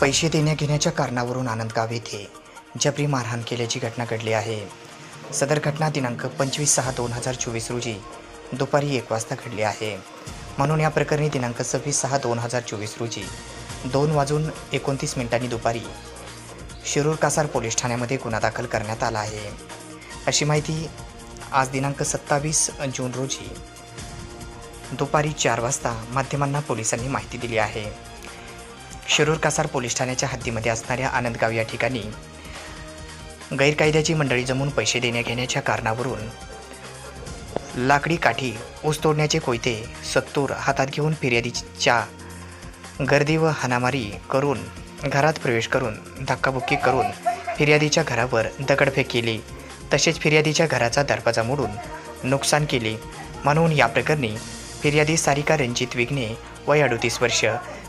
पैसे देण्या घेण्याच्या कारणावरून आनंदगाव येथे जबरी मारहाण केल्याची घटना घडली आहे. सदर घटना दिनांक पंचवीस सहा दोन हजार चोवीस रोजी दुपारी एक वाजता घडली आहे. म्हणून या प्रकरणी दिनांक सव्वीस सहा दोन हजार चोवीस रोजी दोन वाजून एकोणतीस मिनिटांनी दुपारी शिरूर कासार पोलीस ठाण्यामध्ये गुन्हा दाखल करण्यात आला आहे. अशी माहिती आज दिनांक सत्तावीस जून रोजी दुपारी चार वाजता माध्यमांना पोलिसांनी माहिती दिली आहे. शिरूर कासार पोलीस ठाण्याच्या हद्दीमध्ये असणाऱ्या आनंदगाव या ठिकाणी गैरकायद्याची मंडळी जमून पैसे देण्या घेण्याच्या कारणावरून लाकडी काठी ऊस तोडण्याचे कोयते सत्तूर हातात घेऊन फिर्यादीच्या गर्दी व हाणामारी करून घरात प्रवेश करून धक्काबुक्की करून फिर्यादीच्या घरावर दगडफेक केली. तसेच फिर्यादीच्या घराचा दरवाजा मोडून नुकसान केले. म्हणून या प्रकरणी फिर्यादी सारिका रणजित विघ्ने वय अडोतीस वर्ष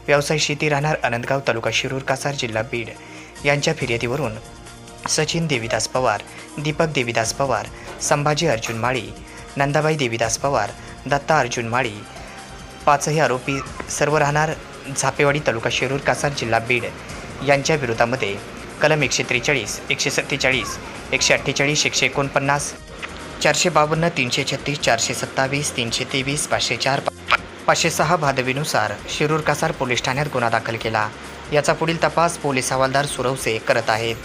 व्यवसाय शेती राहणार अनंतगाव तालुका शिरूर कासार जिल्हा बीड. यांच्या फिर्यादीवरून सचिन देवीदास पवार दीपक देवीदास पवार संभाजी अर्जुन माळी नंदाबाई देवीदास पवार दत्ता अर्जुन माळी पाचही आरोपी सर्व राहणार झापेवाडी तालुका शिरूर कासार जिल्हा बीड. यांच्या विरोधामध्ये कलम एकशे त्रेचाळीस एकशे सत्तेचाळीस एकशे अठ्ठेचाळीस एकशे एकोणपन्नास चारशे बावन्न तीनशे छत्तीस चारशे सत्तावीस तीनशे तेवीस पाचशे चार पाचशे सहा भादवीनुसार शिरूर कासार पोलीस ठाण्यात गुन्हा दाखल केला. याचा पुढील तपास पोलीस हवालदार सुरवसे करत आहेत.